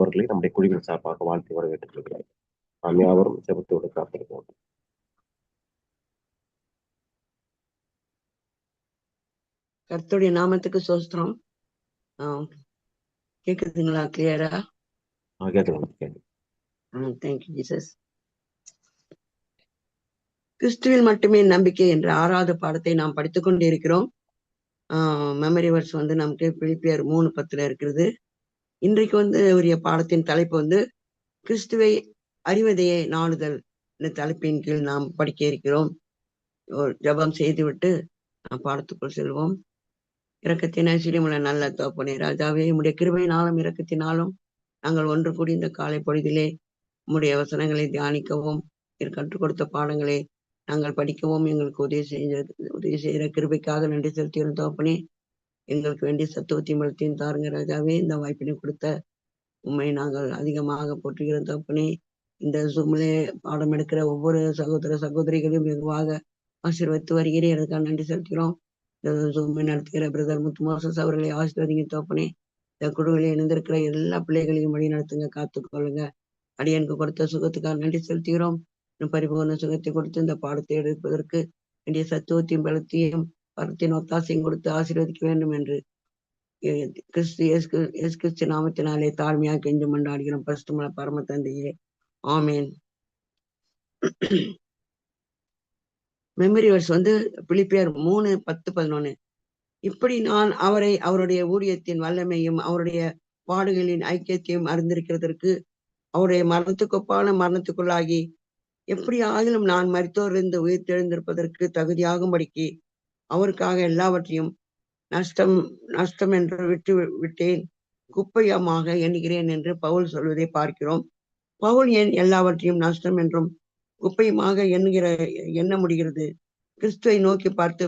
அவர்களை நம்முடைய குழுவின் சார்பாக வாழ்த்து வரவேற்றுக் கொள்கிறேன். நாம் யாவரும் செபத்தோடு காத்திருப்போம் கர்த்தருடைய நாமத்துக்கு சோஸ்திரம். கேக்குதுங்களா கிளியரா தேங்க்யூ ஜீசஸ் கிறிஸ்துவில் மட்டுமே நம்பிக்கை என்ற ஆறாவது பாடத்தை நாம் படித்துக் கொண்டு இருக்கிறோம் மெமரி வர்ஸ் வந்து நமக்கு பிலிப்பியர் மூணு பத்துல இருக்கிறது. இன்றைக்கு வந்து உரிய பாடத்தின் தலைப்பு வந்து கிறிஸ்துவை அறிவதையே நாடுதல் இந்த தலைப்பின் கீழ் நாம் படிக்க இருக்கிறோம். ஜபம் செய்துவிட்டு நாம் பாடத்துக்குள் செல்வோம். இறக்கத்தின சிறிமுல நல்ல தோப்பனே ராஜாவே உடைய கிருபையினாலும் இறக்கத்தினாலும் நாங்கள் ஒன்று கூடி இந்த காலை பொழுதிலே உம்முடைய வசனங்களை தியானிக்கவும் கற்றுக் கொடுத்த பாடங்களை நாங்கள் படிக்கவும் எங்களுக்கு உதவி செய்ய உதவி செய்கிற கிருபைக்காக நன்றி செலுத்தியிருந்தோம் தோப்பனே எங்களுக்கு வேண்டிய சத்துவத்தையும் பலத்தையும் தாருங்க ராஜாவே. இந்த வாய்ப்பினை கொடுத்த உண்மை நாங்கள் அதிகமாக போற்றுகிறோம் தோப்பனே இந்த சும்மிலே பாடம் எடுக்கிற ஒவ்வொரு சகோதர சகோதரிகளையும் வெகுவாக ஆசீர்வதித்து வருகிறேன் எனக்காக நன்றி செலுத்துகிறோம். இந்த சும்மை நடத்துகிற பிரதர் முத்து மோசஸ் அவர்களை ஆசீர்வதிங்க தோப்பனே இந்த குழுவில் இணைந்திருக்கிற எல்லா பிள்ளைகளையும் வழி நடத்துங்க காத்துக்கொள்ளுங்க. அடியனுக்கு கொடுத்த சுகத்துக்காக நன்றி செலுத்துகிறோம். பரிபூர்ண சுகத்தை கொடுத்து இந்த பாடத்தை எடுப்பதற்கு வேண்டிய சத்துவத்தையும் பலத்தையும் பரத்தின் ஒத்தாசையும் கொடுத்து ஆசீர்வதிக்க வேண்டும் என்று கிறிஸ்து எஸ் கிறிஸ்து நாமத்தினாலே தாழ்மையாக கெஞ்சு மண்டாடுகிறோம் பரிசுமல பரம தந்தையே ஆமேன். மெமரி வர்ஸ் வந்து பிலிப்பியர் மூணு பத்து பதினொன்னு. இப்படி நான் அவரை அவருடைய ஊழியத்தின் வல்லமையும் அவருடைய பாடுகளின் ஐக்கியத்தையும் அறிந்திருக்கிறதற்கு அவருடைய மரணத்துக்கொப்பான மரணத்துக்குள்ளாகி எப்படி ஆகிலும் நான் மருத்துவரிலிருந்து உயிர் தெழுந்திருப்பதற்கு தகுதியாகும்படிக்கு அவருக்காக எல்லாவற்றையும் நஷ்டம் நஷ்டம் என்று விட்டு விட்டேன். குப்பையமாக எண்ணுகிறேன் என்று பவுல் சொல்வதை பார்க்கிறோம். பவுல் ஏன் எல்லாவற்றையும் நஷ்டம் என்றும் குப்பையுமாக எண்ணுகிற எண்ண முடிகிறது? கிறிஸ்துவை நோக்கி பார்த்து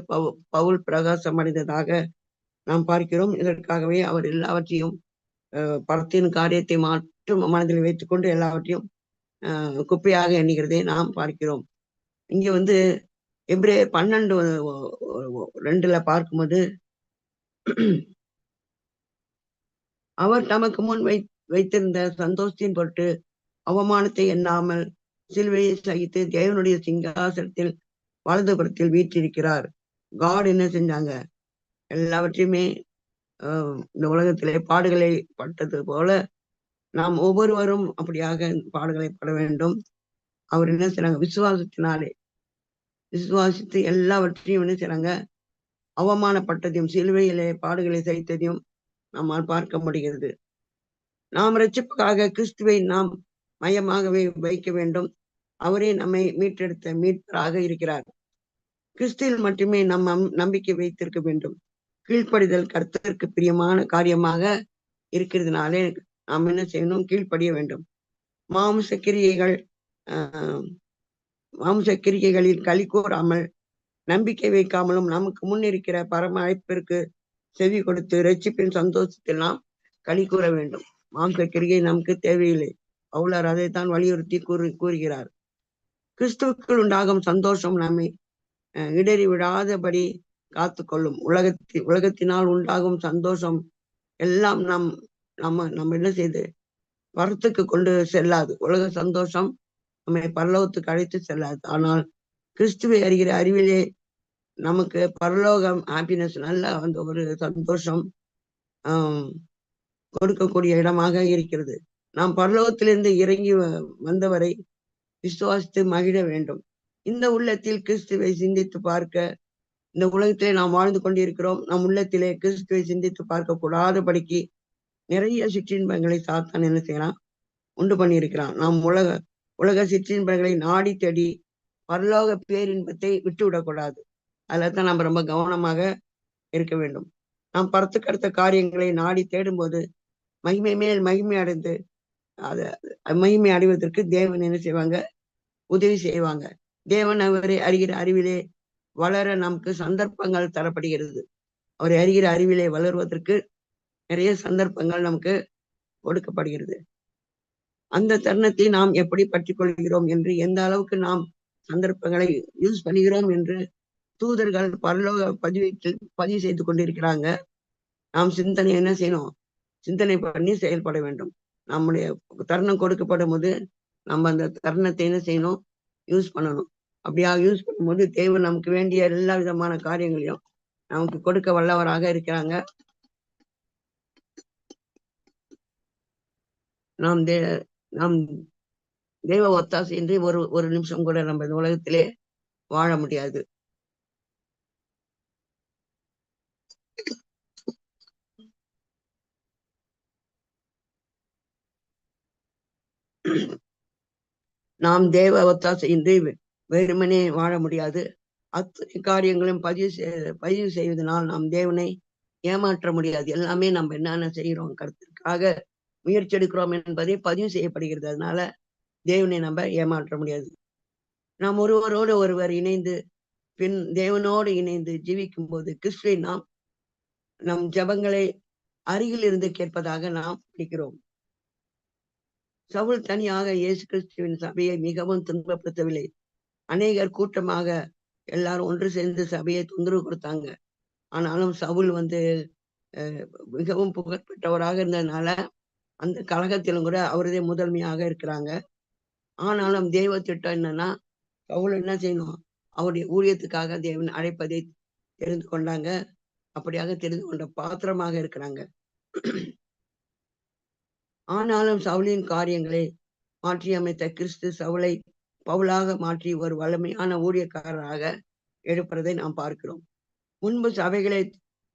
பவுல் பிரகாசம் அடைந்ததாக நாம் பார்க்கிறோம். இதற்காகவே அவர் எல்லாவற்றையும் படத்தின் காரியத்தை மாற்றும் மனதில் வைத்துக்கொண்டு எல்லாவற்றையும் குப்பையாக எண்ணுகிறதை நாம் பார்க்கிறோம். இங்கே வந்து எப்ரே பன்னெண்டு ரெண்டுல பார்க்கும்போது அவர் தமக்கு முன் வை வைத்திருந்த சந்தோஷத்தின் பொருட்டு அவமானத்தை எண்ணாமல் சிலுவையை சகித்து தேவனுடைய சிங்காசனத்தில் வலதுபுறத்தில் வீற்றிருக்கிறார். காட் என்ன செஞ்சாங்க? எல்லாவற்றையுமே இந்த உலகத்திலே பாடுகளை பட்டது போல நாம் ஒவ்வொருவரும் அப்படியாக பாடுகளை பட வேண்டும். அவர் என்ன செய்றாங்க விசுவாசத்தினாலே விசுவாசித்து எல்லாவற்றையும் என்ன செய்றாங்க? அவமானப்பட்டதையும் சிலுவையிலே பாடுகளை சகித்ததையும் நம்மால் பார்க்க முடிகிறது. நாம் ரட்சிப்புக்காக கிறிஸ்துவை நாம் மையமாகவே வைக்க வேண்டும். அவரே நம்மை மீட்டெடுத்த மீட்பராக இருக்கிறார். கிறிஸ்துவில் மட்டுமே நம் நம்பிக்கை வைத்திருக்க வேண்டும். கீழ்ப்படிதல் கர்த்தருக்கு பிரியமான காரியமாக இருக்கிறதுனாலே நாம் என்ன செய்யணும்? கீழ்ப்படிய வேண்டும். மாம்ச கிரியைகள் ஆஹ் மாம்ச கிரிகைகளில் களி கூறாமல் நம்பிக்கை வைக்காமலும் நமக்கு முன்னிருக்கிற பரம அழைப்பிற்கு செவி கொடுத்து ரட்சிப்பின் சந்தோஷத்தில் நாம் களி கூற வேண்டும். மாம்ச கிரிகை நமக்கு தேவையில்லை. அவுளர் அதைத்தான் வலியுறுத்தி கூறு கூறுகிறார். கிறிஸ்துவுக்குள் உண்டாகும் சந்தோஷம் நம்மை இடறி விடாதபடி காத்து கொள்ளும் உலகத்தி உலகத்தினால் உண்டாகும் சந்தோஷம் எல்லாம் நம் நம்ம நம்ம என்ன செய்து? வரத்துக்கு கொண்டு செல்லாது. உலக சந்தோஷம் நம்மை பரலோகத்துக்கு அழைத்து செல்லாது. ஆனால் கிறிஸ்துவை அறிகிற அறிவிலே நமக்கு பரலோகம் ஹாப்பினஸ் நல்ல அந்த ஒரு சந்தோஷம் கொடுக்கக்கூடிய இடமாக இருக்கிறது. நாம் பரலோகத்திலிருந்து இறங்கி வந்தவரை விசுவாசித்து மகிழ வேண்டும். இந்த உள்ளத்தில் கிறிஸ்துவை சிந்தித்து பார்க்க இந்த உலகத்திலே நாம் வாழ்ந்து கொண்டிருக்கிறோம். நம் உள்ளத்திலே கிறிஸ்துவை சிந்தித்து பார்க்க கூடாதபடிக்கு நிறைய சிற்றின்பங்களை சாத்தான் என்ன செய்யலாம் உண்டு பண்ணியிருக்கிறான். நாம் உலக உலக சிற்றின்பங்களை நாடி தேடி பரலோக பேரின்பத்தை விட்டு விடக்கூடாது தான் நம்ம ரொம்ப கவனமாக இருக்க வேண்டும். நாம் பரத்துக்கு அடுத்த காரியங்களை நாடி தேடும்போது மகிமை மேல் மகிமை அடைந்து அதை மகிமை அடைவதற்கு தேவன் என்ன செய்வாங்க? உதவி செய்வாங்க. தேவன் அவரை அறிகிற அறிவிலே வளர நமக்கு சந்தர்ப்பங்கள் தரப்படுகிறது. அவரை அறிகிற அறிவிலே வளர்வதற்கு நிறைய சந்தர்ப்பங்கள் நமக்கு கொடுக்கப்படுகிறது. அந்த தருணத்தை நாம் எப்படி பற்றி கொள்கிறோம் என்று எந்த அளவுக்கு நாம் சந்தர்ப்பங்களை யூஸ் பண்ணுகிறோம் என்று தூதர்கள் பரலோக பதிவீட்டில் பதிவு செய்து கொண்டிருக்கிறாங்க. நாம் சிந்தனை என்ன செய்யணும்? சிந்தனை பண்ணி செயல்பட வேண்டும். நம்முடைய தருணம் கொடுக்கப்படும் போது நம்ம அந்த தருணத்தை என்ன செய்யணும்? யூஸ் பண்ணணும். அப்படியா யூஸ் பண்ணும்போது தேவன் நமக்கு வேண்டிய எல்லா விதமான காரியங்களையும் நமக்கு கொடுக்க வல்லவராக இருக்கிறாங்க. நாம் தே நாம் தெய்வ ஒத்தாசையின்றி ஒரு ஒரு நிமிஷம் கூட நம்ம இந்த உலகத்திலே வாழ முடியாது. நாம் தேவ ஒத்தாசையின்றி வெறுமனே வாழ முடியாது. அத்தனை காரியங்களும் பதிவு செய் பதிவு செய்வதனால் நாம் தேவனை ஏமாற்ற முடியாது. எல்லாமே நம்ம என்னென்ன செய்கிறோம் கருத்திற்காக முயற்சி எடுக்கிறோம் என்பதை பதிவு செய்யப்படுகிறது. அதனால தேவனை நம்ம ஏமாற்ற முடியாது. நாம் ஒருவரோடு ஒருவர் இணைந்து பின் தேவனோடு இணைந்து ஜீவிக்கும் போது கிறிஸ்துவை நாம் நம் ஜபங்களை அருகில் இருந்து கேட்பதாக நாம் படிக்கிறோம் சவுல் தனியாக இயேசு கிறிஸ்துவின் சபையை மிகவும் துன்பப்படுத்தவில்லை. அநேகர் கூட்டமாக எல்லாரும் ஒன்று சேர்ந்து சபையை தொந்தரவு கொடுத்தாங்க. ஆனாலும் சவுல் வந்து மிகவும் புகழ்பெற்றவராக இருந்ததுனால அந்த கழகத்திலும் கூட அவரதே முதன்மையாக இருக்கிறாங்க. ஆனாலும் தெய்வ திட்டம் என்னன்னா சவுல் என்ன செய்யணும்? அவருடைய ஊழியத்துக்காக தேவன் அழைப்பதை தெரிந்து கொண்டாங்க. அப்படியாக தெரிந்து கொண்ட பாத்திரமாக இருக்கிறாங்க. ஆனாலும் சவுலின் காரியங்களை மாற்றி அமைத்த கிறிஸ்து சவுளை பவுலாக மாற்றி ஒரு வலிமையான ஊழியக்காரராக எடுப்பதை நாம் பார்க்கிறோம். முன்பு சபைகளை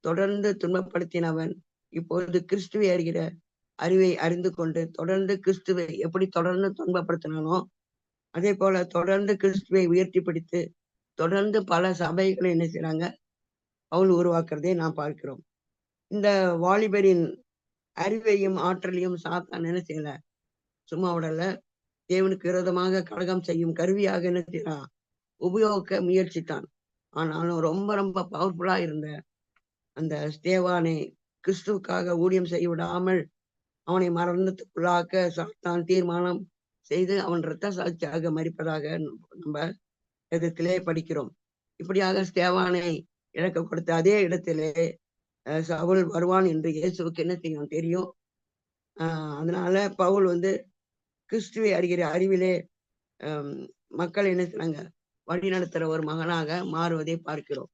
தொடர்ந்து துன்பப்படுத்தினவன் இப்பொழுது கிறிஸ்துவை அறிகிற அறிவை அறிந்து கொண்டு தொடர்ந்து கிறிஸ்துவை எப்படி தொடர்ந்து துன்பப்படுத்தினானோ அதே போல தொடர்ந்து கிறிஸ்துவை உயர்த்தி பிடித்து தொடர்ந்து பல சபைகளை என்ன செய்யறாங்க அவள் உருவாக்குறதை நாம் பார்க்கிறோம். இந்த வாலிபரின் அறிவையும் ஆற்றலையும் சாத்தான் என்ன செய்யல? சும்மா விடல. தேவனுக்கு விரோதமாக கழகம் செய்யும் கருவியாக என்ன செய்யறான் உபயோகிக்க முயற்சித்தான். ஆனாலும் ரொம்ப ரொம்ப பவர்ஃபுல்லா இருந்த அந்த ஸ்தேவானை கிறிஸ்துவுக்காக ஊழியம் செய்ய விடாமல் அவனை மரணத்துக்குள்ளாக்க சாத்தான் தீர்மானம் செய்து அவன் இரத்த சாட்சியாக மறிப்பதாக நம்ம இடத்திலே படிக்கிறோம். இப்படியாக ஸ்தேவானை இழக்க கொடுத்த அதே இடத்திலே சவுல் வருவான் என்று இயேசுவுக்கு என்ன செய்யும் தெரியும். ஆஹ் அதனால பவுல் வந்து கிறிஸ்துவை அறிகிற அறிவிலே மக்கள் என்ன செய்றாங்க? வழி நடத்துற ஒரு மகனாக மாறுவதை பார்க்கிறோம்.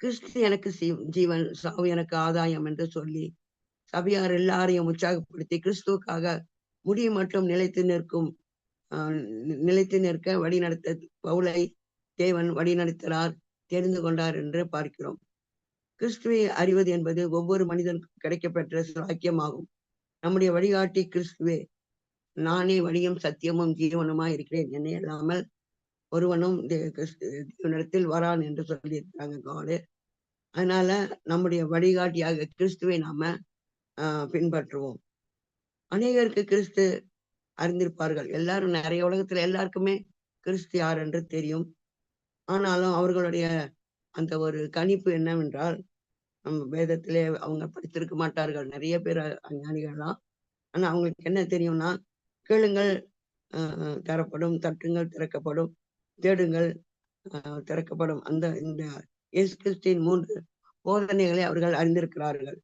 கிறிஸ்து எனக்கு ஜீவன் சாவு எனக்கு ஆதாயம் என்று சொல்லி சபையார் எல்லாரையும் உற்சாகப்படுத்தி கிறிஸ்துவுக்காக முடி மட்டும் நிலைத்து நிற்கும் நிலைத்து நிற்க வழிநடத்த பவுலை தேவன் வழிநடத்தினார் தெரிந்து கொண்டார் என்று பார்க்கிறோம். கிறிஸ்துவை அறிவது என்பது ஒவ்வொரு மனிதனுக்கும் கிடைக்கப்பெற்ற சாக்கியமாகும். நம்முடைய வழிகாட்டி கிறிஸ்துவே நானே வழியும் சத்தியமும் ஜீவனுமா இருக்கிறேன். என்னை இல்லாமல் ஒருவனும் தேவனிடத்தில் வரான் என்று சொல்லியிருக்காங்க காடு. அதனால நம்முடைய வழிகாட்டியாக கிறிஸ்துவை நாம பின்பற்றுவோம். அநேகருக்கு கிறிஸ்து அறிந்திருப்பார்கள். எல்லாரும் நிறைய உலகத்துல எல்லாருக்குமே கிறிஸ்து யார் என்று தெரியும். ஆனாலும் அவர்களுடைய அந்த ஒரு கணிப்பு என்னவென்றால் நம்ம வேதத்திலே அவங்க படித்திருக்க மாட்டார்கள். நிறைய பேர் அஞ்ஞானிகள்லாம் ஆனா அவங்களுக்கு என்ன தெரியும்னா கேளுங்கள் தரப்படும் தட்டுங்கள் திறக்கப்படும் தேடுங்கள் திறக்கப்படும். அந்த இந்த இயேசு கிறிஸ்தின் மூன்று போதனைகளை அவர்கள் அறிந்திருக்கிறார்கள்.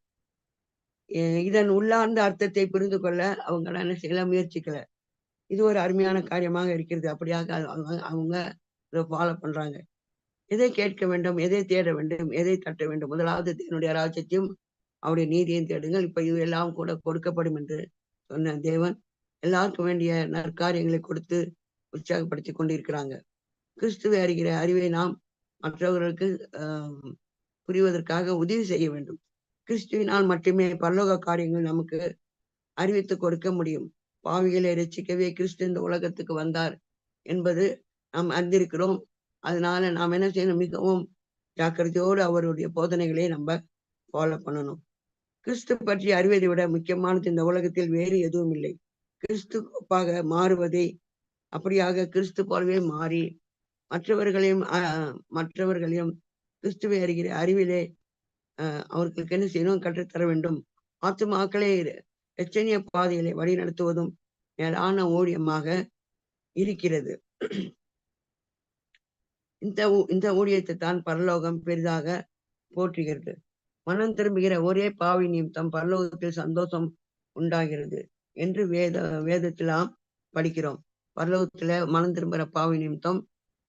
இதன் உள்ளார்ந்த அர்த்தத்தை புரிந்து கொள்ள அவங்க என்ன செய்யல முயற்சிக்கல. இது ஒரு அருமையான காரியமாக இருக்கிறது. அப்படியாக அவங்க அவங்க இதை ஃபாலோ பண்றாங்க. எதை கேட்க வேண்டும் எதை தேட வேண்டும் எதை தட்ட வேண்டும்? முதலாவது என்னுடைய ராஜ்யத்தையும் அவருடைய நீதியையும் தேடுங்கள். இப்ப இது எல்லாம் கூட கொடுக்கப்படும் என்று சொன்ன தேவன் எல்லாருக்கும் வேண்டிய நற்காரியங்களை கொடுத்து உற்சாகப்படுத்தி கொண்டிருக்கிறாங்க. கிறிஸ்துவை அறிகிற அறிவை நாம் மற்றவர்களுக்கு புரிவதற்காக உதவி செய்ய வேண்டும். கிறிஸ்துவினால் மட்டுமே பரலோக காரியங்கள் நமக்கு அறிவித்து கொடுக்க முடியும். பாவிகளை ரசிக்கவே கிறிஸ்து இந்த உலகத்துக்கு வந்தார் என்பது நாம் அறிந்திருக்கிறோம். அதனால நாம் என்ன செய்யணும்? மிகவும் ஜாக்கிரதையோடு அவருடைய போதனைகளை நம்ம ஃபாலோ பண்ணணும். கிறிஸ்து பற்றி அறிவதை விட முக்கியமானது இந்த உலகத்தில் வேறு எதுவும் இல்லை. கிறிஸ்துவாக மாறுவதை அப்படியாக கிறிஸ்து போலவே மாறி மற்றவர்களையும் மற்றவர்களையும் கிறிஸ்துவை அறிகிற அறிவிலே அவர்களுக்கு என்ன செய்யணும் கற்றுத்தர வேண்டும். ஆத்துமாக்களை எச்சனிய பாதைகளை வழி நடத்துவதும் மேலான ஊழியமாக இருக்கிறது. இந்த இந்த ஊழியத்தை தான் பரலோகம் பெரிதாக போற்றுகிறது. மனம் திரும்புகிற ஒரே பாவி நிமித்தம் பரலோகத்தில் சந்தோஷம் உண்டாகிறது என்று வேத வேதத்திலாம் படிக்கிறோம். பரலோகத்துல மனம் திரும்புகிற பாவி நிமித்தம்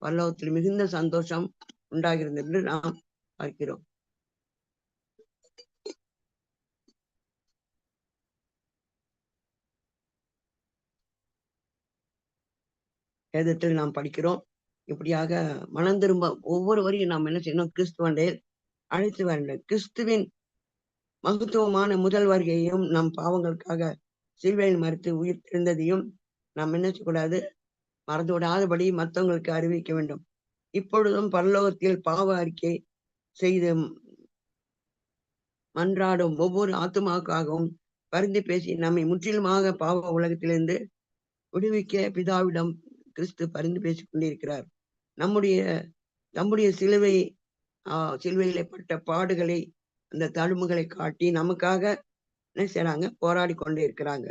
பரலோகத்தில் மிகுந்த சந்தோஷம் உண்டாகிறது என்று நாம் பார்க்கிறோம். வேதத்தில் நாம் படிக்கிறோம். இப்படியாக மனம் திரும்ப ஒவ்வொரு வரியும் நாம் என்ன செய்யணும்? கிறிஸ்துவண்டே அழைத்து வேண்டும் கிறிஸ்துவின் மகத்துவமான முதல் வருகையையும் நம் பாவங்களுக்காக சிலுவையில் மறுத்து உயிர் திருந்ததையும் நாம் என்ன செய்யக்கூடாது? மறந்து விடாதபடி மற்றவங்களுக்கு அறிவிக்க வேண்டும். இப்பொழுதும் பரலோகத்தில் பாவ அறிக்கை செய்து மன்றாடும் ஒவ்வொரு ஆத்துமாவுக்காகவும் பரிந்து பேசி நம்மை முற்றிலுமாக பாவ உலகத்திலிருந்து விடுவிக்க பிதாவிடம் கிறிஸ்து பரிந்து பேசிக் கொண்டிருக்கிறார் நம்முடைய நம்முடைய சிலுவை ஆஹ் சிலுவையிலே பட்ட பாடுகளை அந்த தழும்புகளை காட்டி நமக்காக என்ன செய்றாங்க? போராடி கொண்டே இருக்கிறாங்க.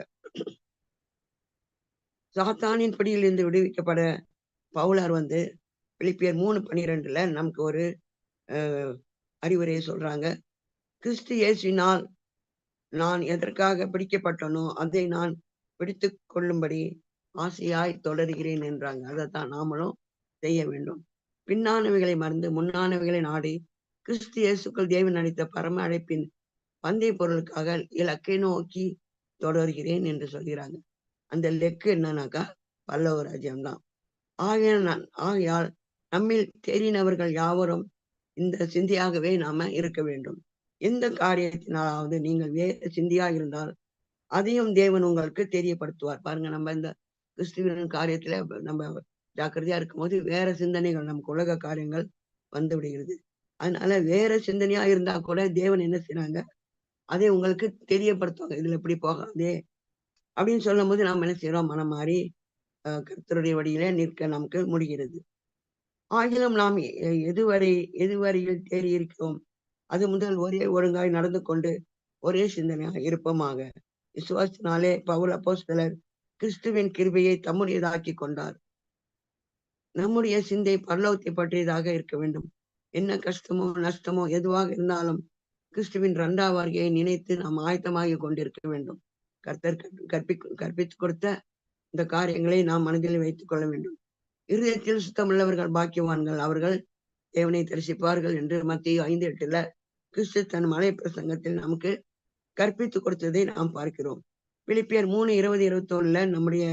சாத்தானின் பிடியில் இருந்து விடுவிக்கப்பட பவுலார் வந்து பிலிப்பியர் மூணு பன்னிரெண்டுல நமக்கு ஒரு அறிவுரையை சொல்றாங்க. கிறிஸ்து இயேசுவினால் நான் எதற்காக பிடிக்கப்பட்டனோ அதை நான் பிடித்து கொள்ளும்படி ஆசையாய் தொடர்கிறேன் என்றாங்க. அதைத்தான் நாமளும் செய்ய வேண்டும். பின்னானவைகளை மறந்து முன்னானவைகளை நாடி கிறிஸ்து இயேசுக்கள் தேவன் அளித்த பரம அழைப்பின் பந்தய பொருளுக்காக இலக்கை நோக்கி தொடர்கிறேன் என்று சொல்கிறாங்க. அந்த லெக்கு என்னன்னாக்கா பல்லவ ராஜ்யம் தான் நான் ஆகையால் நம்மில் தேறினவர்கள் யாவரும் இந்த சிந்தியாகவே நாம இருக்க வேண்டும். எந்த காரியத்தினாலாவது நீங்கள் வேறு சிந்தியா இருந்தால் அதையும் தேவன் உங்களுக்கு தெரியப்படுத்துவார். பாருங்க நம்ம இந்த கிறிஸ்துவின் காரியத்துல நம்ம ஜாக்கிரதையா இருக்கும்போது வேற சிந்தனைகள் நமக்கு உலக காரியங்கள் வந்து விடுகிறது. அதனால வேற சிந்தனையா இருந்தா கூட தேவன் என்ன செய்யறாங்க அதை உங்களுக்கு தெரியப்படுத்துவாங்க. இதுல இப்படி போகாதே அப்படின்னு சொல்லும் போது நாம் என்ன செய்யறோம் மனம் மாறி அஹ், கர்த்தருடைய வழியிலே நிற்க நமக்கு முடிகிறது. ஆகிலும் நாம் எதுவரை எதுவரையில் தேடி இருக்கிறோம்? அது முதல் ஒரே ஒழுங்காய் நடந்து கொண்டு ஒரே சிந்தனையாக இருப்போமாக. விசுவாசத்தினாலே பவுல் அப்போஸ்தலர் கிறிஸ்துவின் கிருபையை தம்முடையதாக்கி கொண்டார். நம்முடைய சிந்தை பல்லவத்தை பற்றியதாக இருக்க வேண்டும். என்ன கஷ்டமோ நஷ்டமோ எதுவாக இருந்தாலும் கிறிஸ்துவின் இரண்டாம் வருகையை நினைத்து நாம் ஆயத்தமாகி கொண்டிருக்க வேண்டும். கர்த்தர் கற்பி- கற்பி கற்பித்துக் கொடுத்த இந்த காரியங்களை நாம் மனதில் வைத்துக் கொள்ள வேண்டும். இருதயத்தில் சுத்தமுள்ளவர்கள் பாக்கியவான்கள் அவர்கள் தேவனை தரிசிப்பார்கள் என்று மத்திய ஐந்து எட்டுல கிறிஸ்து தன் மலை பிரசங்கத்தில் நமக்கு கற்பித்துக் கொடுத்ததை நாம் பார்க்கிறோம். பிலிப்பியர் மூணு இருபது இருபத்தி நம்முடைய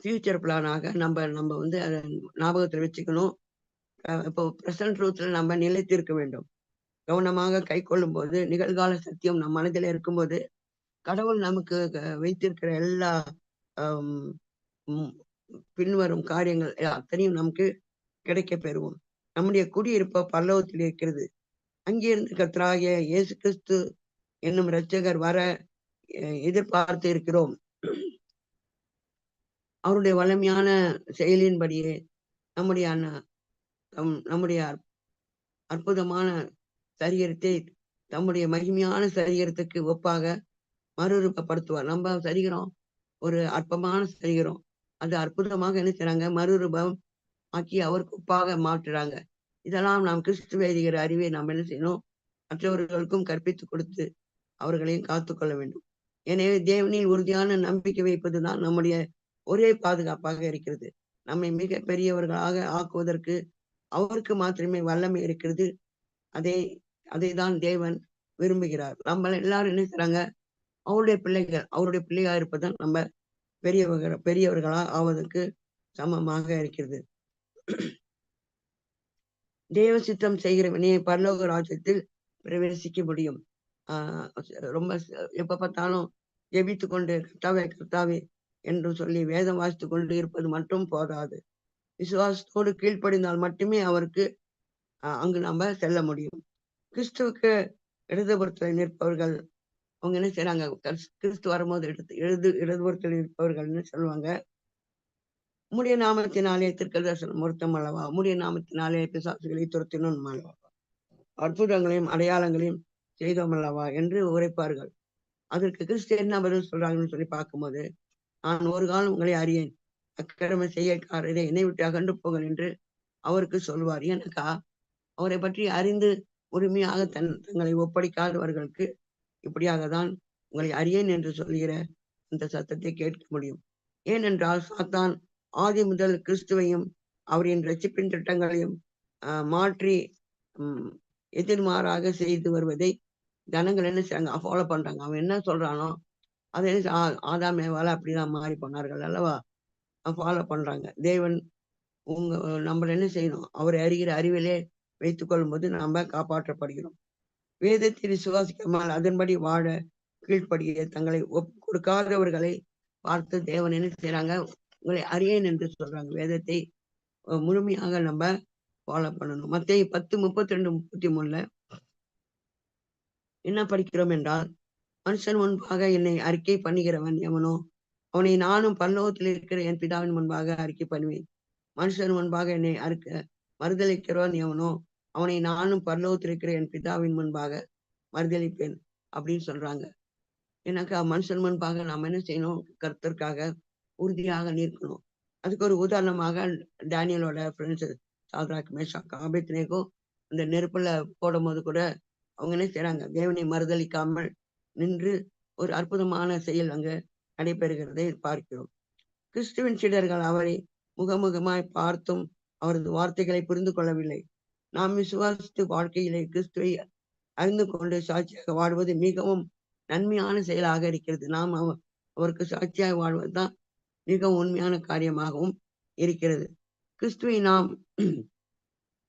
ஃபியூச்சர் பிளானாக நம்ம நம்ம வந்து அதை ஞாபகத்துல வச்சுக்கணும். இப்போ பிரசன்ட் ட்ரூத்ல நம்ம நிலைத்திருக்க வேண்டும். கவனமாக கை கொள்ளும் போது நிகழ்கால சத்தியம் நம் மனதில் இருக்கும்போது கடவுள் நமக்கு வைத்திருக்கிற எல்லா பின்வரும் காரியங்கள் அத்தனையும் நமக்கு கிடைக்க பெறுவோம். நம்முடைய குடியிருப்ப பல்லவத்தில் இருக்கிறது. அங்கிருந்து கத்தராகிய இயேசு கிறிஸ்து என்னும் இரட்சகர் வர எதிர்பார்த்து இருக்கிறோம். அவருடைய வலிமையான செயலின்படியே நம்முடைய நம்முடைய அற்புதமான சரீரத்தை தம்முடைய மகிமையான சரீரத்துக்கு ஒப்பாக மறுரூபப்படுத்துவார். நம்ம சரீரம் ஒரு அற்பமான சரீரம். அது அற்புதமாக என்ன செய்றாங்க? மறுரூபம் ஆக்கி அவருக்கு ஒப்பாக மாற்றுறாங்க. இதெல்லாம் நாம் கிறிஸ்து வேதிகிற அறிவை நாம் என்ன செய்யணும்? மற்றவர்களுக்கும் கற்பித்து கொடுத்து அவர்களையும் காத்துக்கொள்ள வேண்டும். எனவே தேவனில் உறுதியான நம்பிக்கை வைப்பதுதான் நம்முடைய ஒரே பாதுகாப்பாக இருக்கிறது. நம்மை மிக பெரியவர்களாக ஆக்குவதற்கு அவருக்கு மாத்திரமே வல்லமை இருக்கிறது. அதை அதை தான் தேவன் விரும்புகிறார். நம்ம எல்லாரும் என்ன அவருடைய பிள்ளைகள் அவருடைய பிள்ளையா இருப்பதால் நம்ம பெரியவர்கள் பெரியவர்களா ஆவதற்கு சமமாக இருக்கிறது. தேவ சித்தம் செய்கிறவனே பரலோக ராஜ்யத்தில் பிரவேசிக்க முடியும். ரொம்ப எப்ப பார்த்தாலும் ஜெபித்து கொண்டு கர்த்தாவே கர்த்தாவே என்று சொல்லி வேதம் வாசித்து கொண்டு இருப்பது மட்டும் போதாது. விசுவாசத்தோடு கீழ்ப்படிந்தால் மட்டுமே அவருக்கு அங்கு நாம செல்ல முடியும். கிறிஸ்துவுக்கு இடதுபுறத்தில் நிற்பவர்கள் அவங்க என்ன செய்யறாங்க கிறிஸ்- கிறிஸ்து வரும்போது எடுத்து இடது இடதுபுறத்தில் இருப்பவர்கள்னு சொல்லுவாங்க. உம்முடைய நாமத்தினாலே திருக்கதர்சனம் ஒருத்தம் அல்லவா? உம்முடைய நாமத்தினாலே பிசாசுகளை துரத்தினோம் அல்லவா? அற்புதங்களையும் அடையாளங்களையும் செய்தோம் அல்லவா என்று உரைப்பார்கள். அதற்கு கிறிஸ்து என்ன பதில் சொல்றாங்கன்னு சொல்லி பார்க்கும்போது நான் ஒரு காலம் உங்களை அறியேன். அக்கிரம செய்யக்காரரை என்னை விட்டு அகன்று போங்கள் என்று அவருக்கு சொல்வார். எனக்கா அவரை பற்றி அறிந்து உரிமையாக தன் தங்களை ஒப்படைக்காதவர்களுக்கு இப்படியாக தான் உங்களை அறியேன் என்று சொல்கிற அந்த சத்தத்தை கேட்க முடியும். ஏனென்றால் சாத்தான் ஆதி முதல் கிறிஸ்துவையும் அவரின் ரட்சிப்பின் திட்டங்களையும் மாற்றி உம், எதிர்மாறாக செய்து வருவதை ஜனங்கள் என்ன செய்றாங்க? ஃபாலோ பண்றாங்க. அவன் என்ன சொல்றானோ அதை என்ன செய்~ ஆ- ஆதாம் ஏவால அப்படிதான் மாறி போனார்கள் அல்லவா? ஃபாலோ பண்றாங்க. தேவன் உங்க நம்மள என்ன செய்யணும்? அவரை அறிகிற அறிவிலே வைத்துக் கொள்ளும்போது நாம காப்பாற்றப்படுகிறோம். வேதத்தை விசுவாசிக்காமல் அதன்படி வாழ கீழ்ப்படுகிற தங்களை ஒப்பு கொடுக்காதவர்களை பார்த்து தேவன் என்ன செய்யறாங்க உங்களை அறியேன் என்று சொல்றாங்க. வேதத்தை முழுமையாக நம்ம ஃபாலோ பண்ணணும். மத்திய பத்து முப்பத்தி ரெண்டு முப்பத்தி மூணுல என்ன படிக்கிறோம் என்றால் மனுஷன் முன்பாக என்னை அறிக்கை பண்ணுகிறவன் எவனோ? அவனை நானும் பல்லோகத்தில் இருக்கிற என் பிதாவின் முன்பாக அறிக்கை பண்ணுவேன். மனுஷன் முன்பாக என்னை அறுக்க மறுதளிக்கிறவன் எவனோ? அவனை நானும் பல்லோகத்தில் இருக்கிற என் பிதாவின் முன்பாக மறுதளிப்பேன் அப்படின்னு சொல்றாங்க. எனக்கு மனுஷன் முன்பாக நாம் என்ன செய்யணும்? கருத்திற்காக உறுதியாக நிற்கணும். அதுக்கு ஒரு உதாரணமாக டேனியலோட ஃப்ரெண்ட்ஸ் சாத்ராக் மேஷா ஆபேத்னேகோ அந்த நெருப்புல போடும்போது கூட அவங்க என்ன செய்றாங்க? தேவனை மறுதளிக்காமல் நின்று ஒரு அற்புதமான செயல் அங்க நடைபெறுகிறதை பார்க்கிறோம். கிறிஸ்துவின் சீடர்கள் அவரை முகமுகமாய் பார்த்தும் அவரது வார்த்தைகளை புரிந்து கொள்ளவில்லை. நாம் விசுவாசித்து வாழ்க்கையிலே கிறிஸ்துவை அறிந்து கொண்டு சாட்சியாக வாழ்வது மிகவும் நன்மையான செயலாக இருக்கிறது. நாம் அவ- அவருக்கு சாட்சியாக வாழ்வதுதான் மிகவும் உண்மையான காரியமாகவும் இருக்கிறது. கிறிஸ்துவை நாம்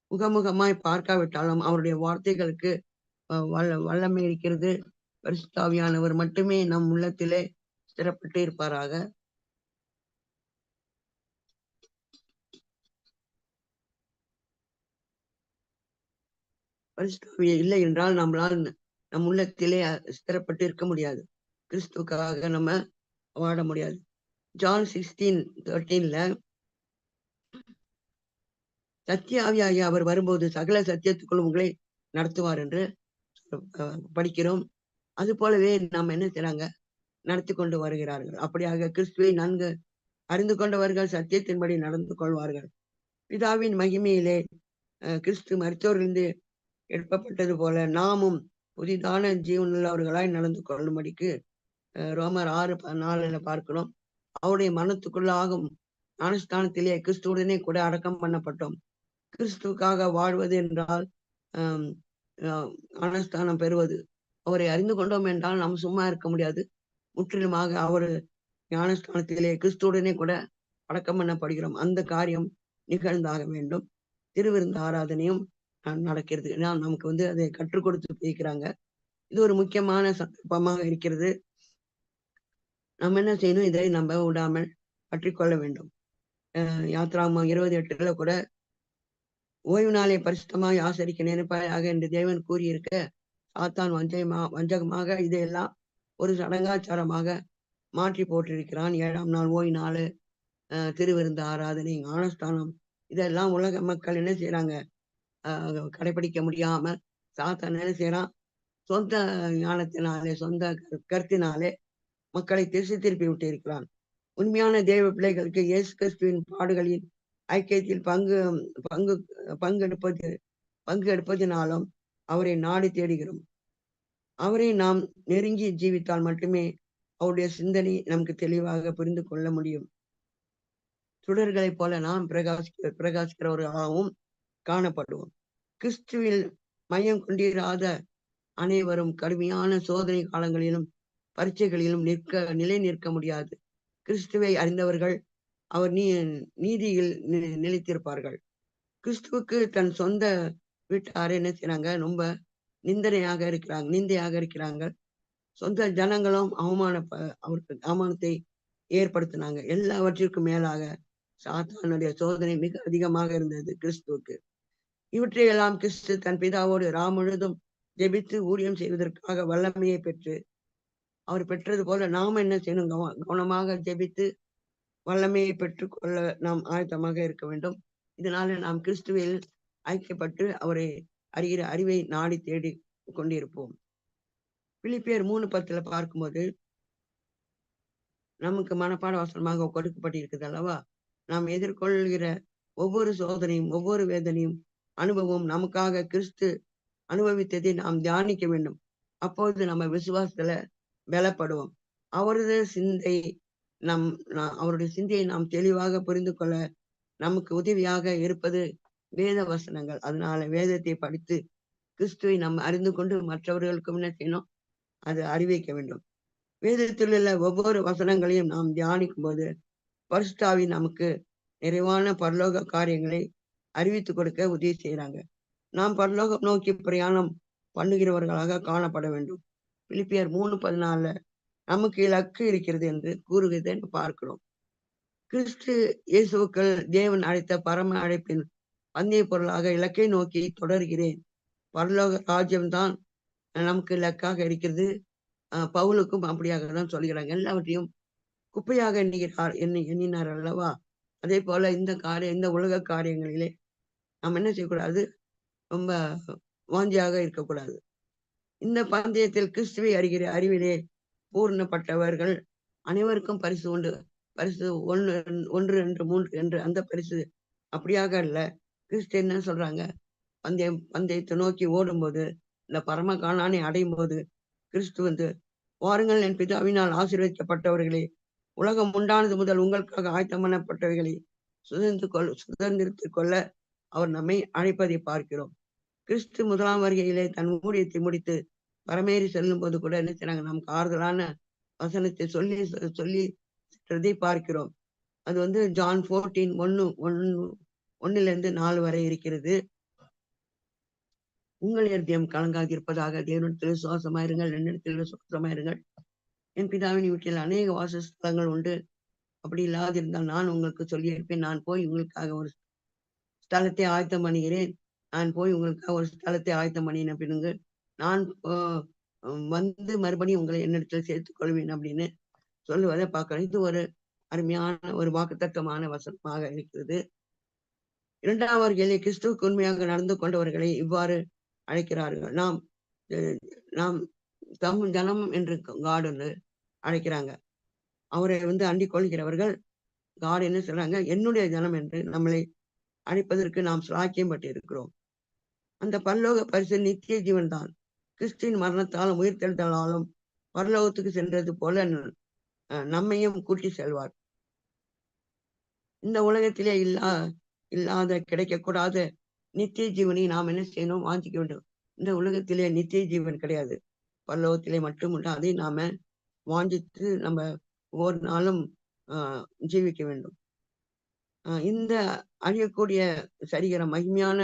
முகமுகமாய் பார்க்காவிட்டாலும் அவருடைய வார்த்தைகளுக்கு வல்ல வல்லமை இருக்கிறது. பரிசுத்தாவியானவர் மட்டுமே நம் உள்ளத்திலே ஸ்திரப்பட்டு இருப்பாராக. பரிசுத்தாவிய இல்லை என்றால் நம்மளால் நம் உள்ளத்திலே ஸ்திரப்பட்டு இருக்க முடியாது. கிறிஸ்துக்காக நம்ம வாட முடியாது. ஜான் சிக்ஸ்டீன் தேர்ட்டீன்ல சத்தியாவியாகி அவர் வரும்போது சகல சத்தியத்துக்குள் உங்களை நடத்துவார் என்று படிக்கிறோம். அது போலவே நாம் என்ன செய்றாங்க நடத்தி கொண்டு வருகிறார்கள். அப்படியாக கிறிஸ்துவை நன்கு அறிந்து கொண்டவர்கள் சத்தியத்தின்படி நடந்து கொள்வார்கள். பிதாவின் மகிமையிலே அஹ், கிறிஸ்து மருத்துவர்களிருந்து எழுப்பப்பட்டது போல நாமும் புதிதான ஜீவனுள்ளவர்களாய் நடந்து கொள்ளும்படிக்கு அஹ், ரோமர் ஆறு பதினாலுல பார்க்கிறோம். அவருடைய மனத்துக்குள்ளாகும் ஞானஸ்தானத்திலே கிறிஸ்துவுடனே கூட அடக்கம் பண்ணப்பட்டோம். கிறிஸ்துக்காக வாழ்வது என்றால் ஆம், ஞானஸ்தானம் பெறுவது. அவரை அறிந்து கொண்டோம் என்றால் நாம் சும்மா இருக்க முடியாது. முற்றிலுமாக அவர் ஞானஸ்தானத்திலே கிறிஸ்துடனே கூட அடக்கம் பண்ணப்படுகிறோம். அந்த காரியம் நிகழ்ந்தாக வேண்டும். திருவிருந்த ஆராதனையும் அஹ், நடக்கிறது. ஏன்னா நமக்கு வந்து அதை கற்றுக் கொடுத்து பேசுகிறாங்க. இது ஒரு முக்கியமான சந்தர்ப்பமாக இருக்கிறது. நம்ம என்ன செய்யணும்? இதை நம்ம விடாமல் பற்றிக்கொள்ள வேண்டும். அஹ், யாத்ராமம் இருபது எட்டுல கூட ஓய்வு நாளை பரிசுத்தமாய் ஆசரிக்க நினைப்பாயாக என்று தேவன் கூறியிருக்க சாத்தான் வஞ்சகமா வஞ்சகமாக இதையெல்லாம் ஒரு சடங்காச்சாரமாக மாற்றி போட்டிருக்கிறான் ஏழாம் நாள் ஓய்வு நாள் திருவிருந்து திருவிருந்த ஆராதனை ஞானஸ்தானம் இதெல்லாம் உலக மக்கள் என்ன செய்யறாங்க ஆஹ் கடைபிடிக்க முடியாம சாத்தான் என்ன செய்யறான் சொந்த ஞானத்தினாலே சொந்த கரு- கருத்தினாலே மக்களை திருச்சி திருப்பி விட்டு இருக்கிறான் உண்மையான தேவ பிள்ளைகளுக்கு இயேசு கிறிஸ்துவின் பாடுகளின் ஐக்கியத்தில் பங்கு பங்கு பங்கெடுப்பது பங்கு எடுப்பதினாலும் அவரை நாடி தேடுகிறோம். அவரை நாம் நெருங்கி ஜீவித்தால் மட்டுமே அவருடைய சிந்தனை நமக்கு தெளிவாக புரிந்து கொள்ள முடியும். சுடர்களைப் போல நாம் பிரகாசிக்க பிரகாசிக்கிறவர்களாகவும் காணப்படுவோம். கிறிஸ்துவில் மையம் கொண்டிராத அனைவரும் கடுமையான சோதனை காலங்களிலும் பரீட்சைகளிலும் நிற்க நிலை நிற்க முடியாது. கிறிஸ்துவை அறிந்தவர்கள் அவர் நீ நீதியில் நிலைத்திருப்பார்கள். கிறிஸ்துவுக்கு தன் சொந்த வீட்டார் என்ன செய்யறாங்க ரொம்ப நிந்தனையாக இருக்கிறாங்க நிந்தையாக இருக்கிறாங்க. சொந்த ஜனங்களும் அவமான அவருக்கு அவமானத்தை ஏற்படுத்தினாங்க. எல்லாவற்றிற்கும் மேலாக சாத்தானுடைய சோதனை மிக அதிகமாக இருந்தது கிறிஸ்துவுக்கு. இவற்றையெல்லாம் கிறிஸ்து தன் பிதாவோடு ராம் முழுதும் ஜெபித்து ஊழியம் செய்வதற்காக வல்லமையை பெற்று அவர் பெற்றது போல நாம என்ன செய்யணும்? கவனமாக ஜெபித்து வல்லமையை பெற்றுக்கொள்ள நாம் ஆயத்தமாக இருக்க வேண்டும். இதனால நாம் கிறிஸ்துவில் ஐக்கியப்பட்டு அவரை அறிகிற அறிவை நாடி தேடி கொண்டிருப்போம். பிலிப்பியர் மூணு பத்துல பார்க்கும்போது நமக்கு மனப்பாட வசனமாக கொடுக்கப்பட்டிருக்குது அல்லவா? நாம் எதிர்கொள்கிற ஒவ்வொரு சோதனையும் ஒவ்வொரு வேதனையும் அனுபவம் நமக்காக கிறிஸ்து அனுபவித்ததை நாம் தியானிக்க வேண்டும். அப்போது நம்ம விசுவாசத்துல பலப்படுவோம். அவரது சிந்தை நம் அவருடைய சிந்தையை நாம் தெளிவாக புரிந்து கொள்ள நமக்கு உதவியாக இருப்பது வேத வசனங்கள். அதனால வேதத்தை படித்து கிறிஸ்துவை நாம் அறிந்து கொண்டு மற்றவர்களுக்கும் என்ன செய்யணும்? அது அறிவிக்க வேண்டும். வேதத்தில் உள்ள ஒவ்வொரு வசனங்களையும் நாம் தியானிக்கும் போது பரிசுத்தாவி நமக்கு நிறைவான பரலோக காரியங்களை அறிவித்து கொடுக்க உதவி செய்கிறாங்க நாம் பரலோகம் நோக்கி பிரயாணம் பண்ணுகிறவர்களாக காணப்பட வேண்டும். பிலிப்பியர் மூணு பதினாலுல நமக்கு இலக்கு இருக்கிறது என்று கூறுகிறதை பார்க்கிறோம். கிறிஸ்து இயேசுக்கள் தேவன் அழைத்த பரம அழைப்பின் பந்தய பொருளாக இலக்கை நோக்கி தொடர்கிறேன். பரலோக ராஜ்யம்தான் நமக்கு இலக்காக இருக்கிறது. பவுலுக்கும் அப்படியாக தான் சொல்கிறாங்க. எல்லாவற்றையும் குப்பையாக எண்ணுகிறார் எண்ணி எண்ணினார் அல்லவா? அதே போல இந்த காரியம் இந்த உலக காரியங்களிலே நாம் என்ன செய்யக்கூடாது? ரொம்ப வாஞ்சியாக இருக்கக்கூடாது. இந்த பந்தயத்தில் கிறிஸ்துவை அறிகிற அறிவிலே பூர்ணப்பட்டவர்கள் அனைவருக்கும் பரிசு உண்டு. பரிசு ஒன்று ஒன்று என்று மூன்று என்று அந்த பரிசு அப்படியாக அல்ல. கிறிஸ்து என்ன சொல்றாங்க? பந்தயம் பந்தயத்தை நோக்கி ஓடும்போது இந்த பரம காணானை அடையும் போது கிறிஸ்து வந்து வாருங்கள் என் பிதாவினால் ஆசீர்வதிக்கப்பட்டவர்களே உலகம் உண்டானது முதல் உங்களுக்காக ஆயத்தம் பண்ணப்பட்டவைகளை சுதந்திர கொள் சுதந்திரத்துக் கொள்ள அவர் நம்மை அழைப்பதை பார்க்கிறோம். கிறிஸ்து முதலாம் வருகையிலே தன் ஊழியத்தை முடித்து பரமேறி செல்லும் போது கூட என்ன செய்றாங்க? நமக்கு ஆறுதலான வசனத்தை சொல்லி சொல்லி சென்றதை பார்க்கிறோம். அது வந்து ஜான் ஃபோர்டீன் ஒன்னு ஒன்னு ஒன்னுல இருந்து நாலு வரை இருக்கிறது. உங்கள் இருதயம் கலங்காக இருப்பதாக தேவனிடத்தில் சுவாசமாயிருங்கள் என்னிடத்தில் சுவாசமாயிருங்கள் என் பிதாவின் வீட்டில் அநேக வாசஸ்தலங்கள் உண்டு. அப்படி இல்லாதிருந்தால் நான் உங்களுக்கு சொல்லியிருப்பேன். நான் போய் உங்களுக்காக ஒரு ஸ்தலத்தை ஆயத்தம் பண்ணுகிறேன். நான் போய் உங்களுக்காக ஒரு ஸ்தலத்தை ஆயத்தம் பண்ணின பிறகு நான் வந்து மறுபடியும் உங்களை என்னிடத்தில் சேர்த்துக் கொள்வேன் அப்படின்னு சொல்லுவதை பார்க்கணும் இது ஒரு அருமையான ஒரு வாக்குத்தக்கமான வசனமாக இருக்கிறது. இரண்டாம் கேள்வி கிறிஸ்துவுக்கு உண்மையாக நடந்து கொண்டவர்களை இவ்வாறு அழைக்கிறார்கள். நாம் நாம் தம் ஜனம் என்று காடுன்னு அழைக்கிறாங்க. அவரை வந்து அண்டிக் கொள்கிறவர்கள் காடு என்ன சொல்றாங்க. என்னுடைய ஜனம் என்று நம்மளை அழைப்பதற்கு நாம் சிலாக்கியம் பட்டிருக்கிறோம் அந்த பல்லோக பரிசு நித்திய ஜீவன் தான் கிறிஸ்டின் மரணத்தாலும் உயிர்த்தெழுதலாலும் பரலோகத்துக்கு சென்றது போல நம்மையும் கூட்டி செல்வார். இந்த உலகத்திலே இல்லா இல்லாத கிடைக்கக்கூடாத நித்திய ஜீவனை நாம் என்ன செய்யணும்? வாஞ்சிக்க வேண்டும். இந்த உலகத்திலே நித்திய ஜீவன் கிடையாது. பல்லவத்திலே மட்டும் உண்டு. அதை நாம வாஞ்சித்து நம்ம ஒவ்வொரு நாளும் ஜீவிக்க வேண்டும். இந்த அழியக்கூடிய சரீரம் மகிமையான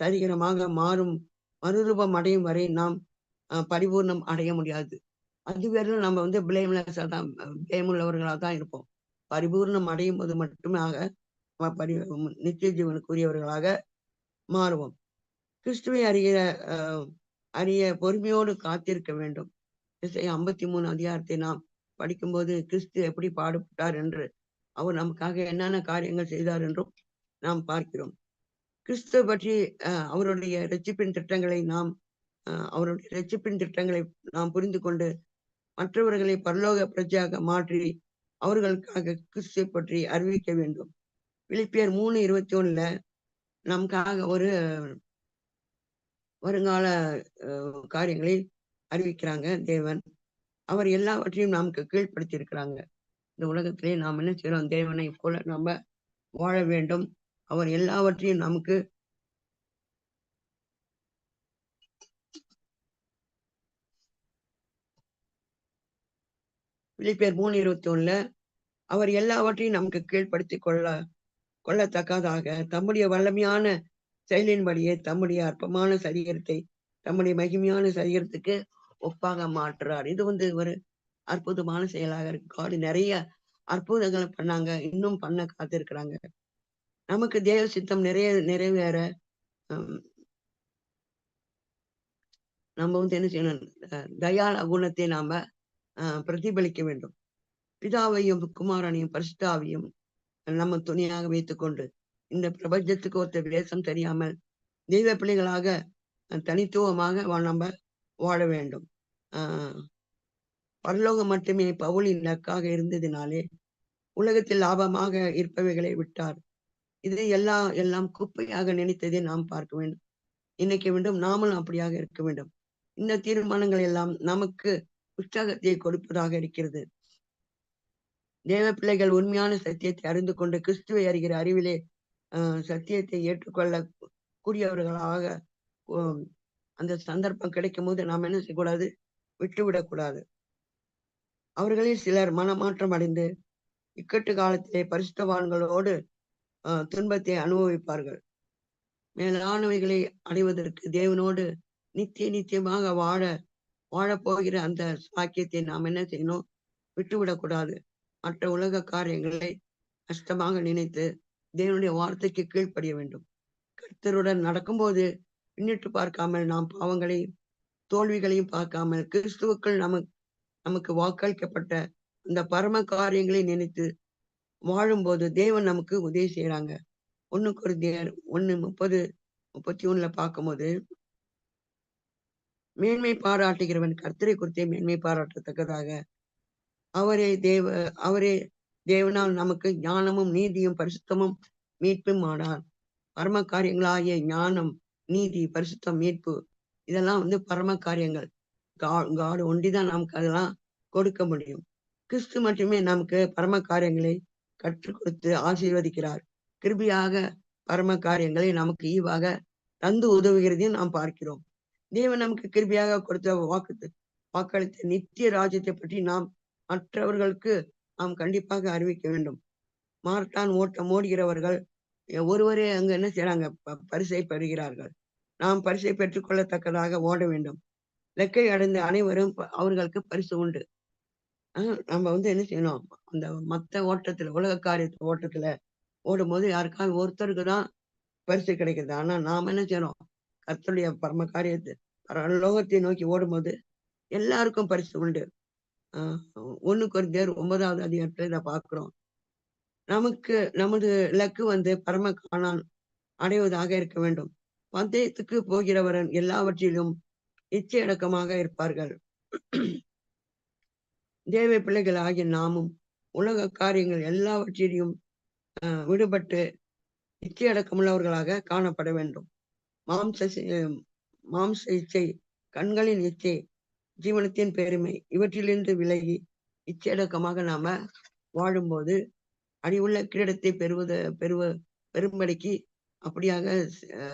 சரீரமாக மாறும் மறுரூபம் அடையும் வரை நாம் பரிபூர்ணம் அடைய முடியாது. அதுவரையிலும் நம்ம வந்து பிளேம்லெஸ்ஸாக தான் பிளேமுள்ளவர்களாக தான் இருப்போம். பரிபூர்ணம் அடையும் போது மட்டுமே ஆக நம்ம பரி நித்திய ஜீவனுக்குரியவர்களாக மாறுவோம். கிறிஸ்துவை அறிகிற அறிய பொறுமையோடு காத்திருக்க வேண்டும். இசை ஐம்பத்தி மூணு அதிகாரத்தை நாம் படிக்கும்போது கிறிஸ்து எப்படி பாடுபட்டார் என்று அவர் நமக்காக என்னென்ன காரியங்கள் செய்தார் என்றும் நாம் பார்க்கிறோம். கிறிஸ்து பற்றி ஆஹ் அவருடைய ரட்சிப்பின் திட்டங்களை நாம் அவருடைய ரட்சிப்பின் திட்டங்களை நாம் புரிந்து கொண்டு மற்றவர்களை பரலோக பிரஜையாக மாற்றி அவர்களுக்காக கிறிஸ்துவை பற்றி அறிவிக்க வேண்டும். விழிப்பியர் மூணு இருபத்தி ஒண்ணுல நமக்காக ஒரு வருங்கால காரியங்களை அறிவிக்கிறாங்க தேவன். அவர் எல்லாவற்றையும் நமக்கு கீழ்ப்படுத்தி இருக்கிறாங்க இந்த உலகத்திலே நாம் என்ன செய்யறோம் தேவனை போல நம்ம வாழ வேண்டும். அவர் எல்லாவற்றையும் நமக்கு பிலிப்பியர் மூணு இருபத்தி ஒண்ணுல அவர் எல்லாவற்றையும் நமக்கு கீழ்ப்படுத்தி கொள்ள கொள்ளத்தக்கதாக. தம்முடைய வல்லமையான செயலின்படியே தம்முடைய அற்பமான சரீரத்தை தம்முடைய மகிமையான சரீரத்துக்கு ஒப்பாக மாற்றுறார். இது வந்து ஒரு அற்புதமான செயலாக இருக்கு. காடு நிறைய அற்புதங்களை பண்ணாங்க. இன்னும் பண்ண காத்திருக்கிறாங்க. நமக்கு தேவ சித்தம் நிறைய நிறைவேற ஹம், நம்ம வந்து என்ன செய்யணும்? தயாள குணத்தை நாம பிரதிபலிக்க வேண்டும். பிதாவையும் குமாரனையும் பரிசுத்தாவையும் நம்ம துணையாக வைத்துக்கொண்டு இந்த பிரபஞ்சத்துக்கு ஒருத்த வேஷம் தெரியாமல் தெய்வ பிள்ளைகளாக தனித்துவமாக நம்ம வாழ வேண்டும். ஆஹ் பரலோகம் மட்டுமே பவுலின் லக்காக இருந்ததினாலே உலகத்தில் லாபமாக இருப்பவைகளை விட்டார். இதை எல்லாம் எல்லாம் குப்பையாக நினைத்ததை நாம் பார்க்க வேண்டும். நினைக்க வேண்டும். நாமளும் அப்படியாக இருக்க வேண்டும். இந்த தீர்மானங்கள் எல்லாம் நமக்கு உற்சாகத்தை கொடுப்பதாக இருக்கிறது. தேவ பிள்ளைகள் உண்மையான சத்தியத்தை அறிந்து கொண்டு கிறிஸ்துவை அறிகிற அறிவிலே ஆஹ் சத்தியத்தை ஏற்றுக்கொள்ள கூடியவர்களாக அந்த சந்தர்ப்பம் கிடைக்கும் போது நாம் என்ன செய்யக்கூடாது? விட்டுவிடக்கூடாது. அவர்களில் சிலர் மனமாற்றம் அடைந்து இக்கட்டு காலத்திலே பரிசுத்தவான்களோடு ஆஹ் துன்பத்தை அனுபவிப்பார்கள். மேலானவைகளை அடைவதற்கு தேவனோடு நித்திய நித்தியமாக வாழ வாழப்போகிற அந்த சாக்கியத்தை நாம் என்ன செய்யணும்? விட்டுவிடக்கூடாது மற்ற உலக காரியங்களை கஷ்டமாக நினைத்து தேவனுடைய வார்த்தைக்கு கீழ்ப்படிய வேண்டும். கர்த்தருடன் நடக்கும்போது பின்னிட்டு பார்க்காமல் நாம் பாவங்களையும் தோல்விகளையும் பார்க்காமல் கிறிஸ்துவுக்குள் நமக்கு நமக்கு வாக்களிக்கப்பட்ட அந்த பரம காரியங்களை நினைத்து வாழும்போது தேவன் நமக்கு உதவி செய்யறாங்க ஒரு குருந்தியர் ஒண்ணு முப்பது முப்பத்தி ஒண்ணுல பார்க்கும்போது மேன்மை பாராட்டுகிறவன் கர்த்தரை குறித்தே மேன்மை பாராட்டத்தக்கதாக. அவரே தேவ அவரே தேவனால் நமக்கு ஞானமும் நீதியும் பரிசுத்தமும் மீட்பும் ஆனார். பரம காரியங்களாகிய ஞானம் நீதி பரிசுத்தம் மீட்பு இதெல்லாம் வந்து பரம காரியங்கள். காடு ஒண்டிதான் நமக்கு அதெல்லாம் கொடுக்க முடியும். கிறிஸ்து மட்டுமே நமக்கு பரம காரியங்களை கற்றுக் கொடுத்து ஆசீர்வதிக்கிறார். கிருபியாக பரம காரியங்களை நமக்கு ஈவாக தந்து உதவுகிறதையும் நாம் பார்க்கிறோம். தேவன் நமக்கு கிருபியாக கொடுத்த வாக்கு வாக்களித்த நித்திய ராஜ்யத்தை பற்றி நாம் மற்றவர்களுக்கு நாம் கண்டிப்பாக அறிவிக்க வேண்டும். மார்ட்டான் ஓட்டம் ஓடுகிறவர்கள் ஒருவரே அங்கு என்ன செய்யறாங்க பரிசை பெறுகிறார்கள். நாம் பரிசை பெற்றுக்கொள்ளத்தக்கதாக ஓட வேண்டும். லெக்கை அடைந்த அனைவரும் அவர்களுக்கு பரிசு உண்டு. ஆஹ் நம்ம வந்து என்ன செய்யணும்? அந்த மத்த ஓட்டத்துல உலக காரியத்து ஓட்டத்துல ஓடும்போது யாருக்காவது ஒருத்தருக்கு தான் பரிசு கிடைக்கிறது ஆனா நாம் என்ன செய்யறோம் கர்த்தருடைய பரம காரியத்தை பரலோகத்தை நோக்கி ஓடும்போது எல்லாருக்கும் பரிசு உண்டு. ஆஹ் ஒண்ணு குறைந்தர் ஒன்பதாவது அதிகாரத்துல இதை பார்க்கிறோம். நமக்கு நமது இலக்கு வந்து பரம காணான் அடைவதாக இருக்க வேண்டும். பந்தயத்துக்கு போகிறவரன் எல்லாவற்றிலும் இச்சையடக்கமாக இருப்பார்கள். தேவ பிள்ளைகள் ஆகிய நாமும் உலக காரியங்கள் எல்லாவற்றிலும் விடுபட்டு இச்சையடக்கமுள்ளவர்களாக காணப்பட வேண்டும். மாம்ச சி- மாம்ச இச்சை கண்களின் இச்சை ஜீவனத்தின் பெருமை இவற்றிலிருந்து விலகி இச்சையடக்கமாக நாம வாழும்போது அடியுள்ள கிரீடத்தை பெறுவது பெறுவ பெரும்படிக்கு அப்படியாக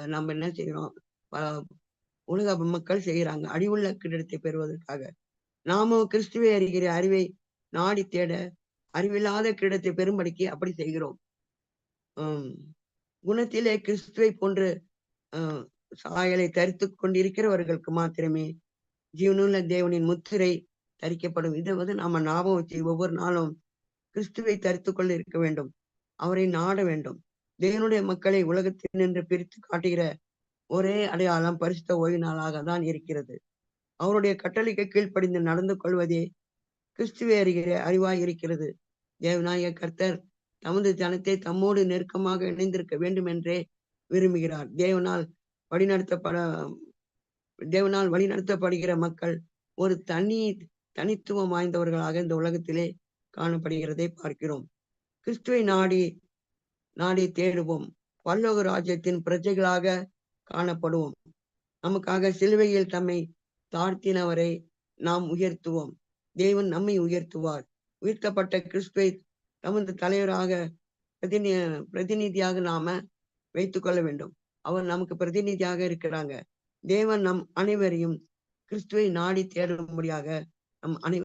நம்ம என்ன செய்கிறோம் உலக மக்கள் செய்கிறாங்க அடியுள்ள கிரீடத்தை பெறுவதற்காக. நாமும் கிறிஸ்துவை அறிகிற அறிவை நாடி தேட அறிவில்லாத கிரீடத்தை பெரும்படிக்கு அப்படி செய்கிறோம். உம் குணத்திலே கிறிஸ்துவை போன்று சாயலை தரித்து கொண்டிருக்கிறவர்களுக்கு மாத்திரமே ஜீவனுள்ள தேவனின் முத்திரை தரிக்கப்படும். இதை வந்து நாம ஞாபகம் வச்சு ஒவ்வொரு நாளும் கிறிஸ்துவை தரித்து கொள்ள இருக்க வேண்டும். அவரை நாட வேண்டும். தேவனுடைய மக்களை உலகத்தில் நின்று பிரித்து காட்டுகிற ஒரே அடையாளம் பரிசுத்த ஓய்வு நாளாக தான் இருக்கிறது. அவருடைய கட்டளைக்கு கீழ்ப்படிந்து நடந்து கொள்வதே கிறிஸ்துவை அறிகிற அறிவாய் இருக்கிறது. தேவநாயக கர்த்தர் தமது ஜனத்தை தம்மோடு நெருக்கமாக இணைந்திருக்க வேண்டும் என்றே விரும்புகிறார். தேவனால் வழிநடத்தப்பட தேவனால் வழிநடத்தப்படுகிற மக்கள் ஒரு தனி தனித்துவம் வாய்ந்தவர்களாக இந்த உலகத்திலே காணப்படுகிறதை பார்க்கிறோம். கிறிஸ்துவை நாடி நாடி தேடுவோம். பல்லோக ராஜ்யத்தின் பிரஜைகளாக காணப்படுவோம். நமக்காக சிலுவையில் தம்மை தாழ்த்தினவரை நாம் உயர்த்துவோம். தேவன் நம்மை உயர்த்துவார். உயர்த்தப்பட்ட கிறிஸ்துவை தமது தலைவராக பிரதிநி பிரதிநிதியாக நாம வைத்துக் கொள்ள வேண்டும். அவர் நமக்கு பிரதிநிதியாக இருக்கிறாங்க. தேவன் நம் அனைவரையும் கிறிஸ்துவை நாடி தேடும்படியாக நம் அனை